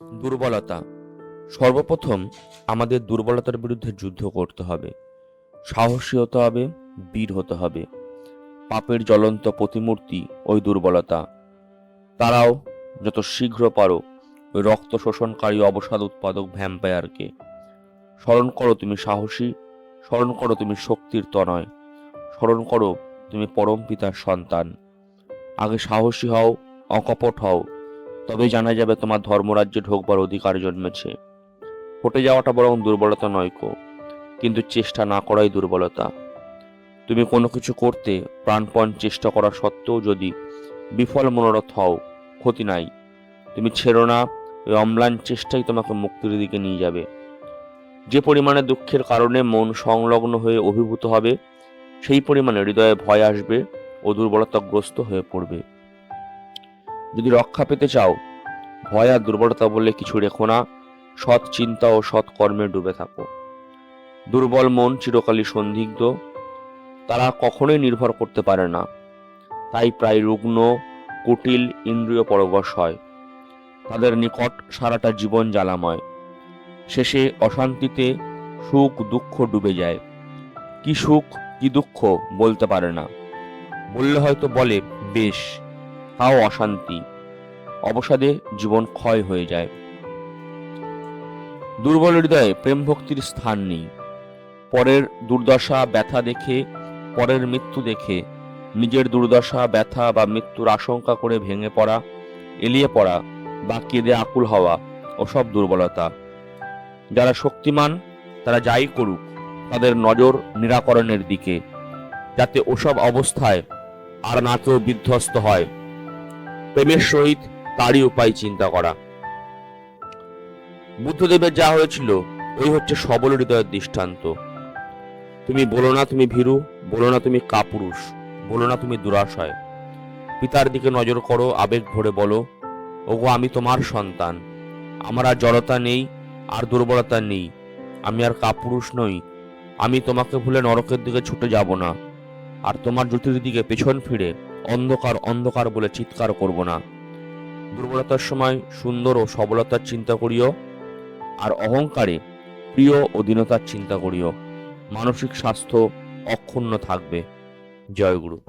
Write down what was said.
দুর্বলতা। সর্বপ্রথম আমাদের দুর্বলতার বিরুদ্ধে যুদ্ধ করতে হবে। সাহসী হতে হবে, বীর হতে হবে। পাপের জ্বলন্ত প্রতিমূর্তি ওই দুর্বলতা। তারাও যত শীঘ্র পারো ওই রক্ত শোষণকারী অবসাদ উৎপাদক ভ্যাম্পায়ারকে। স্মরণ করো তুমি সাহসী, স্মরণ করো তুমি শক্তির তনয়, স্মরণ করো তুমি পরম পিতার সন্তান। আগে সাহসী হও, অকপট হও তবে জানা যাবে তোমার ধর্মরাজ্যে ঢোকবার অধিকার জন্মেছে। হটে যাওয়াটা বরং দুর্বলতা নয় কো, কিন্তু চেষ্টা না করাই দুর্বলতা। তুমি কোনো কিছু করতে প্রাণপণ চেষ্টা করা সত্ত্বেও যদি বিফল মনোরথ হও, ক্ষতি নাই। তুমি ছেড়ো না, ওই অম্লান চেষ্টাই তোমাকে মুক্তির দিকে নিয়ে যাবে। যে পরিমাণে দুঃখের কারণে মন সংলগ্ন হয়ে অভিভূত হবে, সেই পরিমাণে হৃদয়ে ভয় আসবে ও দুর্বলতাগ্রস্ত হয়ে পড়বে। যদি রক্ষা পেতে চাও, ভয় আর দুর্বলতা বলে কিছু রেখো না, সৎ চিন্তা ও সৎ কর্মে ডুবে থাকো। দুর্বল মন চিরকালই সন্দিগ্ধ, তারা কখনোই নির্ভর করতে পারে না। তাই প্রায় রুগ্ন, কুটিল ইন্দ্রিয় পরবশ হয়। তাদের নিকট সারাটা জীবন জ্বালাময়। শেষে অশান্তিতে সুখ, দুঃখ ডুবে যায়। কি সুখ, কি দুঃখ বলতে পারে না। বললে হয়তো বলে, বেশ। তাও অশান্তি। অবসাদে জীবন ক্ষয় হয়ে যায়। দুর্বল হৃদয়ে প্রেম ভক্তির স্থান নেই। পরের দুর্দশা, ব্যথা দেখে, পরের মৃত্যু দেখে, নিজের দুর্দশা, ব্যথা বা মৃত্যুর আশঙ্কা করে ভেঙে পড়া, এলিয়ে পড়া বা কেঁদে আকুল হওয়া ওসব দুর্বলতা। যারা শক্তিমান, তারা যাই করুক, তাদের নজর নিরাকরণের দিকে, যাতে ওসব অবস্থায় আর না কেউ বিধ্বস্ত হয়। প্রেমের সহিত তারই উপায় চিন্তা করা। বুদ্ধদেবের যা হয়েছিল, ওই হচ্ছে সবল হৃদয়ের দৃষ্টান্ত। তুমি বলো না তুমি ভীরু, বলো না তুমি কাপুরুষ, বলো না তুমি দুরাশয়। পিতার দিকে নজর করো, আবেগ ভরে বলো, ওগো, আমি তোমার সন্তান। আমার আর জড়তা নেই, আর দুর্বলতা নেই। আমি আর কাপুরুষ নই। আমি তোমাকে ভুলে নরকের দিকে ছুটে যাব না। আর তোমার জ্যোতির দিকে পেছন ফিরে অন্ধকার অন্ধকার বলে চিৎকার করব না। দুর্বলতার সময় সুন্দর ও সবলতার চিন্তা করিও, আর অহংকারে প্রিয় ও দীনতার চিন্তা করিও। মানসিক স্বাস্থ্য অক্ষুণ্ণ থাকবে। জয়গুরু